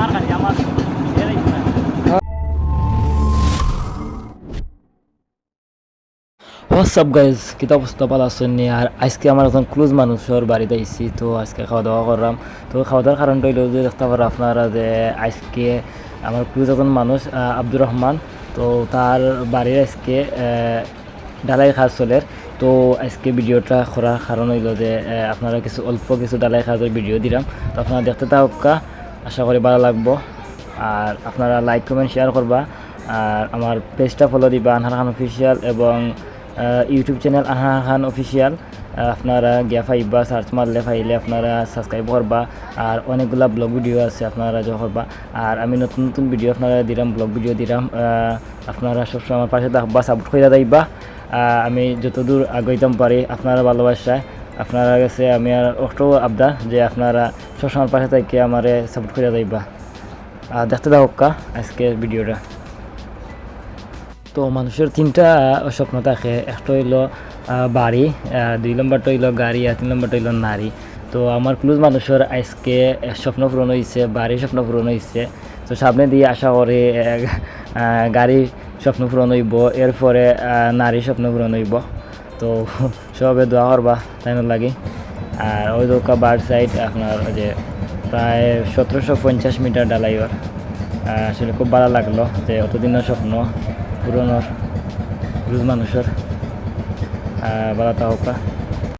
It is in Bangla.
আমার এরাই না হোয়াটসঅ্যাপ গাইজ কিতা অবস্থা? ভালো আছেন নি? আর আজকে আমার একজন ক্লোজ মানুষের বাড়িতে আইছি, তো আজকে খাওয়া দাওয়া করলাম। তো খাওয়া দাওয়ার কারণটা হইল যে, দেখতে পারো আপনারা যে, আজকে আমার ক্লোজ একজন মানুষ আব্দুর রহমান। তো তার বাড়ির আজকে ডালাই খাস চলের তো আজকে ভিডিওটা করার কারণ হইল যে আপনারা কিছু অল্প কিছু ডালাই খাজের ভিডিও দিলাম। তো আপনারা দেখতে থাকা আশা করি ভালো লাগবো। আর আপনারা লাইক কমেন্ট শেয়ার করবা। আর আমার পেজটা ফলো দিবা, আনহার খান অফিসিয়াল এবং YouTube channel Anhar Khan official আপনারা গিয়া পাইবা সার্চ মারলে পাইলে আপনারা সাবস্ক্রাইব করবা। আর অনেকগুলা ব্লগ ভিডিও আছে আপনারা যা করবা। আর আমি নতুন নতুন ভিডিও আপনারা দিলাম ব্লগ ভিডিও দিলাম আপনারা সবসময় আমার পাশে থাকবা সাপোর্ট করে যাইবা। আমি যতদূর আগাইতাম পারি আপনারা ভালোবাসায়। আপনারা কাছে আমি আর অটো আবদার যে আপনারা সবসময় পাশে থেকে আমারে সাপোর্ট করে যাইবা। আহ, দেখতে দাও কা আজকের ভিডিওটা। তো মানুষের তিনটা স্বপ্ন থাকে। একটা হইল বাড়ি দুই নম্বরটা হইল গাড়ি আর তিন নম্বরটা হইল নারী। তো আমার ক্লোজ মানুষের আজকে স্বপ্ন পূরণ হয়েছে বাড়ির স্বপ্ন পূরণ হয়েছে তো সামনে দিয়ে আশা করি গাড়ির স্বপ্ন পূরণ হইব এরপরে নারীর স্বপ্ন পূরণ হইব। তো সবে দোয়া করবা তাই লাগে। আর ওই দোকা বার সাইড আপনার যে প্রায় সতেরোশো পঞ্চাশ মিটার ডালাইওর ওর আসলে খুব ভালো লাগল যে অতদিনের স্বপ্ন, পুরনোর রুজ মানুষের। ভালো থাকা